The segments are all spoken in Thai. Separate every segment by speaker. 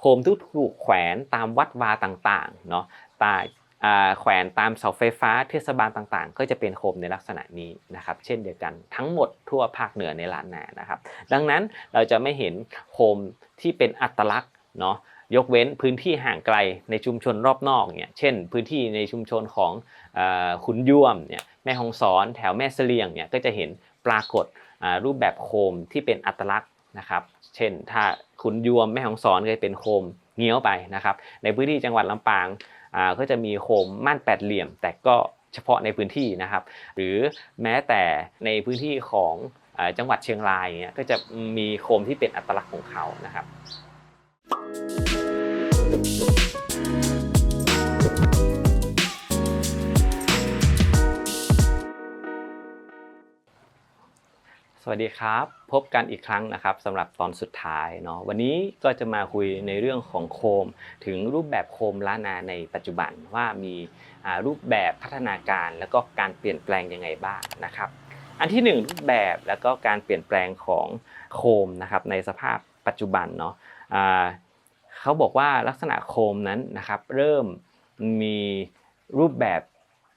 Speaker 1: โคมที่ถูกแขวนตามวัดวาต่างๆเนาะตาแขวนตามเสาไฟฟ้าเทศบาลต่างๆ ก็จะเป็นโคมในลักษณะนี้นะครับ เช่นเดียวกันทั้งหมดทั่วภาคเหนือในล้านนานะครับ ดังนั้นเราจะไม่เห็นโคมที่เป็นอัตลักษณ์เนาะยกเว้นพื้นที่ห่างไกลในชุมชนรอบนอกเนี่ยเช่น พื้นที่ในชุมชนของขุนยวมเนี่ยแม่ฮองสอนแถวแม่เสลียงเนี่ยก็จะเห็นปรากฏรูปแบบโคมที่เป็นอัตลักษณ์ นะครับ เช่น ถ้าคุณยวมแม่ของสอนเคยเป็นโคมเงี้ยวไปนะครับ ในพื้นที่จังหวัดลำปางก็จะมีโคมม่านแปดเหลี่ยม แต่ก็เฉพาะในพื้นที่นะครับ หรือแม้แต่ในพื้นที่ของจังหวัดเชียงรายเนี่ยก็จะมีโคมที่เป็นอัตลักษณ์ของเขานะครับ วัสดีครับ พบกันอีกครั้งนะครับสำหรับตอนสุดท้ายเนาะวันนี้ก็จะมาคุยในเรื่องของโคม ถึงรูปแบบโคมล้านนาในปัจจุบันว่ามีรูปแบบพัฒนาการแล้วก็การเปลี่ยนแปลงยังไงบ้างนะครับ อันที่หนึ่งรูปแบบแล้วก็การเปลี่ยนแปลงของโคมนะครับในสภาพปัจจุบันเนาะเขาบอกว่าลักษณะโคมนั้นนะครับ เริ่มมีรูปแบบ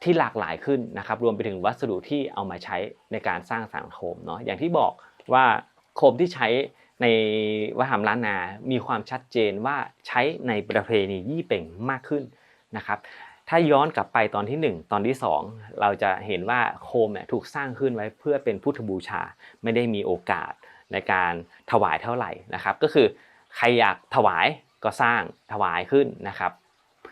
Speaker 1: ที่หลากหลายขึ้นนะครับรวมไปถึงวัสดุที่เอามาใช้ในการสร้างสรรค์โคมเนาะอย่างที่บอกว่าโคมที่ใช้ในวัฒนธรรมล้านนา มีความชัดเจนว่าใช้ในประเพณียี่เป่งมากขึ้นนะครับถ้าย้อนกลับไปตอนที่ 1 ตอนที่ 2 เราจะเห็นว่าโคมเนี่ยถูกสร้างขึ้นไว้เพื่อเป็นพุทธบูชาไม่ได้มีโอกาสในการถวายเท่าไหร่นะครับ ก็คือใครอยากถวายก็สร้างถวายขึ้นนะครับ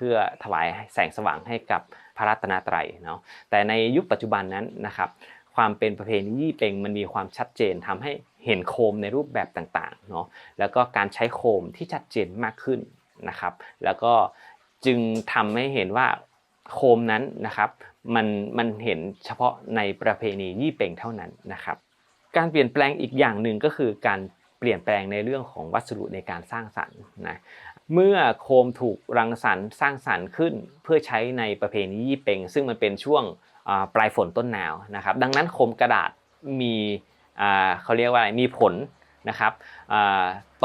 Speaker 1: พื่อถวายแสงสว่างให้กับพระรัตนตรัยเนาะแต่ในยุคปัจจุบันนั้นนะครับความเป็นประเพณียี่เป็งมันมีความชัดเจนทำให้เห็นโคมในรูปแบบต่างๆเนาะแล้วก็การใช้โคมที่ชัดเจนมากขึ้นนะครับ แล้วก็จึงทำให้เห็นว่าโคมนั้นนะครับมันมันเห็นเฉพาะในประเพณียี่เป็งเท่านั้นนะครับ การเปลี่ยนแปลงอีกอย่างหนึ่งก็คือการ เปลี่ยนแปลงในเรื่องของวัสดุในการสร้างสรรค์นะเมื่อโคมถูกรังสรรค์สร้างสรรค์ขึ้น เพื่อใช้ในประเพณียี่เปงซึ่งมันเป็นช่วงปลายฝนต้นหนาวนะครับ ดังนั้นโคมกระดาษมีเขาเรียกว่าอะไรมีผลนะครับ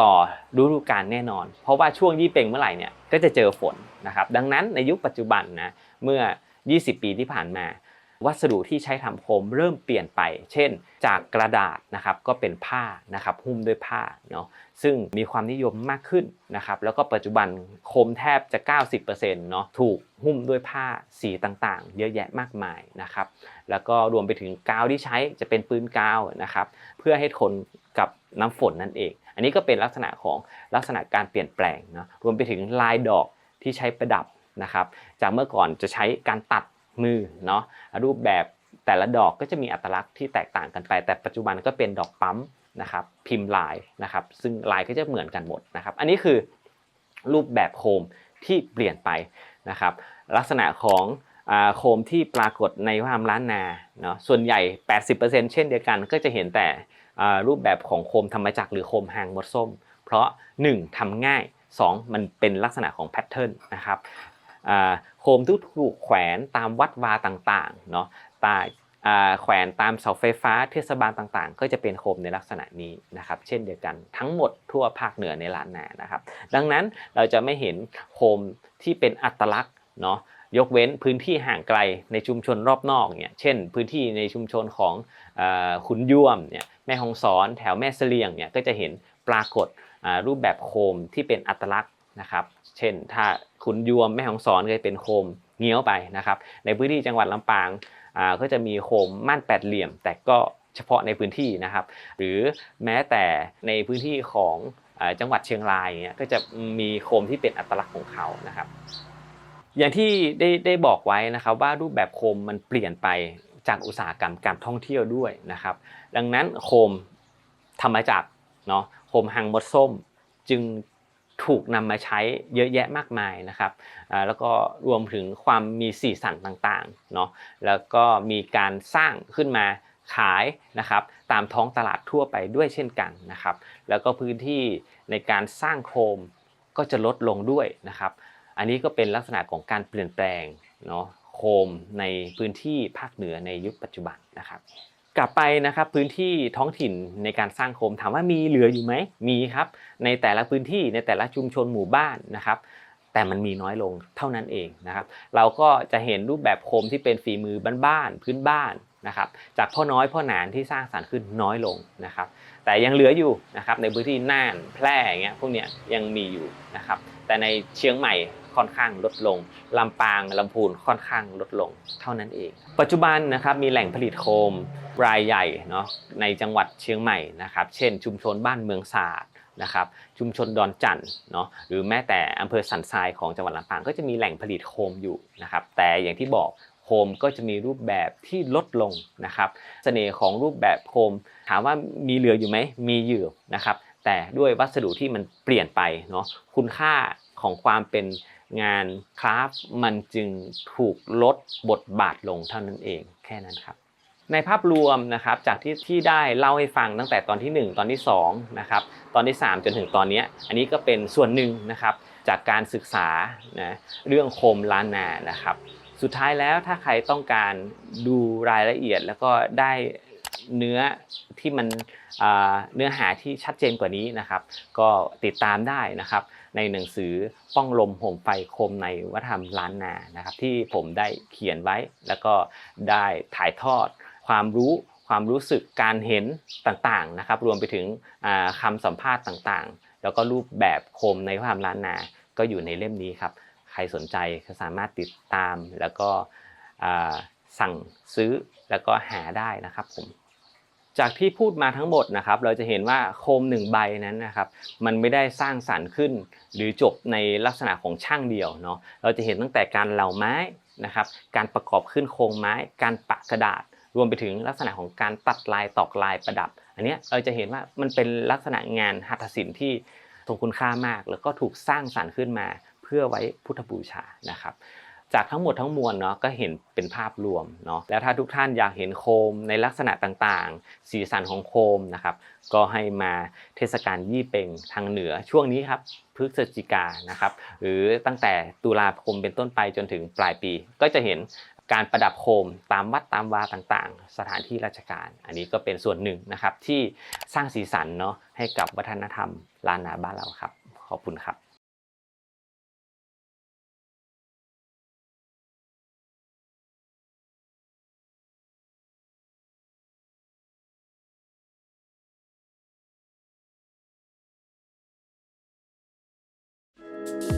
Speaker 1: ต่อฤดูกาลแน่นอน เพราะว่าช่วงยี่เปงเมื่อไหร่เนี่ยก็จะเจอฝนนะครับ ดังนั้นในยุคปัจจุบันนะเมื่อ 20 ปีที่ผ่านมา วัสดุที่ใช้ทำโคมเริ่มเปลี่ยนไป เช่น จากกระดาษนะครับก็เป็นผ้านะครับหุ้มด้วยผ้าเนาะซึ่งมีความนิยมมากขึ้นนะครับแล้วก็ปัจจุบันโคมแทบจะ 90%เนาะถูกหุ้มด้วยผ้าสีต่างๆ เยอะแยะมากมายนะครับแล้วก็รวมไปถึงกาวที่ใช้จะเป็นปืนกาวนะครับเพื่อให้ทนกับน้ำฝนนั่นเอง อันนี้ก็เป็นลักษณะของลักษณะการเปลี่ยนแปลงเนาะรวมไปถึงลายดอกที่ใช้ประดับนะครับจากเมื่อก่อนจะใช้การตัด มือเนาะรูปแบบแต่ละดอกก็จะมีอัตลักษณ์ที่แตกต่างกันไป แต่ปัจจุบันก็เป็นดอกปั๊มนะครับพิมพ์ลายนะครับ ซึ่งลายก็จะเหมือนกันหมดนะครับ อันนี้คือรูปแบบโคมที่เปลี่ยนไปนะครับ ลักษณะของโคมที่ปรากฏในวัฒนธรรมล้านนาเนาะส่วนใหญ่ 80%เช่นเดียวกันก็จะเห็นแต่รูปแบบของโคมธรรมจักรหรือโคมหางมดส้ม เพราะ 1ทำง่าย 2 มันเป็นลักษณะของแพทเทิร์นนะครับ โคมที่ถูกแขวนตามวัดวาต่างๆเนาะตาอ่แขวนตามเสาไฟฟ้าเทศบาลต่างๆ ก็จะเป็นโคมในลักษณะนี้นะครับเช่นเดียวกันทั้งหมดทั่วภาคเหนือในล้านนานะครับ ดังนั้นเราจะไม่เห็นโคมที่เป็นอัตลักษณ์เนาะยกเว้นพื้นที่ห่างไกลในชุมชนรอบนอกเนี่ยเช่น พื้นที่ในชุมชนของอขุนยวมเนี่ยแม่ฮองสอนแถวแม่เสลียงเนี่ยก็จะเห็นปรากฏรูปแบบโคมที่เป็นอัตลักษณ์ นะครับ เช่น ถ้าขุนยวมแม่ฮ่องสอนก็จะเป็นโคมเงี้ยวไปนะครับ ในพื้นที่จังหวัดลำปางก็จะมีโคมม่านแปดเหลี่ยม แต่ก็เฉพาะในพื้นที่นะครับ หรือแม้แต่ในพื้นที่ของจังหวัดเชียงรายเนี่ยก็จะมีโคมที่เป็นอัตลักษณ์ของเขานะครับ อย่างที่ได้ได้บอกไว้นะครับว่ารูปแบบโคมมันเปลี่ยนไปจากอุตสาหกรรมการท่องเที่ยวด้วยนะครับ ดังนั้นโคมทำมาจากเนาะโคมหางมดส้มจึง ถูกนำมาใช้เยอะแยะมากมายนะครับแล้วก็รวมถึงความมีสีสันต่างๆเนาะแล้วก็มีการสร้างขึ้นมาขายนะครับตามท้องตลาดทั่วไปด้วยเช่นกันนะครับแล้วก็พื้นที่ในการสร้างโคมก็จะลดลงด้วยนะครับ อันนี้ก็เป็นลักษณะของการเปลี่ยนแปลงเนาะโคมในพื้นที่ภาคเหนือในยุคปัจจุบันนะครับ กลับไปนะครับพื้นที่ท้องถิ่นในการสร้างโคมถามว่ามีเหลืออยู่ไหมมีครับ ในแต่ละพื้นที่ในแต่ละชุมชนหมู่บ้านนะครับแต่มันมีน้อยลงเท่านั้นเองนะครับเราก็จะเห็นรูปแบบโคมที่เป็นฝีมือบ้านๆพื้นบ้านนะครับจากพ่อน้อยพ่อหนานที่สร้างสรรค์ขึ้นน้อยลงนะครับแต่ยังเหลืออยู่นะครับในพื้นที่น่านแพร่อย่างเงี้ยพวกเนี้ยยังมีอยู่นะครับแต่ในเชียงใหม่ ค่อนข้างลดลงลำปางลำพูนค่อนข้างลดลงเท่านั้นเอง ปัจจุบันนะครับมีแหล่งผลิตโคมรายใหญ่เนาะในจังหวัดเชียงใหม่นะครับเช่น ชุมชนบ้านเมืองศาสตร์นะครับชุมชนดอนจันทร์เนาะหรือแม้แต่อำเภอสันทรายของจังหวัดลำปางก็จะมีแหล่งผลิตโคมอยู่นะครับแต่อย่างที่บอกโคมก็จะมีรูปแบบที่ลดลงนะครับเสน่ห์ของรูปแบบโคม ถามว่ามีเหลืออยู่ไหมมีอยู่นะครับแต่ด้วยวัสดุที่มันเปลี่ยนไปเนาะคุณค่าของความเป็น งานคราฟมันจึงถูกลดบทบาทลงเท่านั้นเองแค่นั้นครับในภาพรวมนะครับจากที่ที่ได้เล่าให้ฟังตั้งแต่ตอนที่ 1 ตอนที่2นะครับตอนที่ 3 จนถึงตอนนี้อันนี้ก็เป็นส่วนหนึ่งนะครับจากการศึกษานะเรื่องโคมล้านนานะครับ สุดท้ายแล้วถ้าใครต้องการดูรายละเอียดแล้วก็ได้ เนื้อที่มันเนื้อหาที่ชัดเจนกว่านี้นะครับ ก็ติดตามได้นะครับ ในหนังสือป้องลมห่มไฟโคมในวัฒนธรรมล้านนานะครับ ที่ผมได้เขียนไว้ แล้วก็ได้ถ่ายทอดความรู้ความรู้สึกการเห็นต่างๆนะครับ รวมไปถึงอ่าคำสัมภาษณ์ต่างๆ แล้วก็รูปแบบโคมในวัฒนธรรมล้านนา ก็อยู่ในเล่มนี้ครับ ใครสนใจก็สามารถติดตามแล้วก็สั่งซื้อแล้วก็หาได้นะครับผม จากที่พูดมาทั้งหมดนะครับเราจะเห็นว่าโคมหนึ่งใบนั้นนะครับมันไม่ได้สร้างสรรค์ขึ้น หรือจบในลักษณะของช่างเดียวเนาะเราจะเห็นตั้งแต่การเหลาไม้นะครับการประกอบขึ้นโครงไม้ การปะกระดาษ รวมไปถึงลักษณะของการตัดลายตอกลายประดับ อันนี้เราจะเห็นว่ามันเป็นลักษณะงานหัตถศิลป์ที่ทรงคุณค่ามาก แล้วก็ถูกสร้างสรรค์ขึ้นมา เพื่อไว้พุทธบูชานะครับ จากทั้งหมดทั้งมวลเนาะก็เห็นเป็นภาพรวมเนาะแล้วถ้าทุกท่านอยากเห็นโคมในลักษณะต่างๆ สีสันของโคมนะครับก็ให้มาเทศกาลยี่เปงทางเหนือช่วงนี้ครับพฤศจิกานะครับหรือตั้งแต่ตุลาคมเป็นต้นไปจนถึงปลายปี ก็จะเห็นการประดับโคมตามวัดตามวาต่างๆ สถานที่ราชการ อันนี้ก็เป็นส่วนหนึ่งนะครับที่สร้างสีสันเนาะให้กับวัฒนธรรมล้านนาบ้านเราครับ ขอบคุณครับ Bye.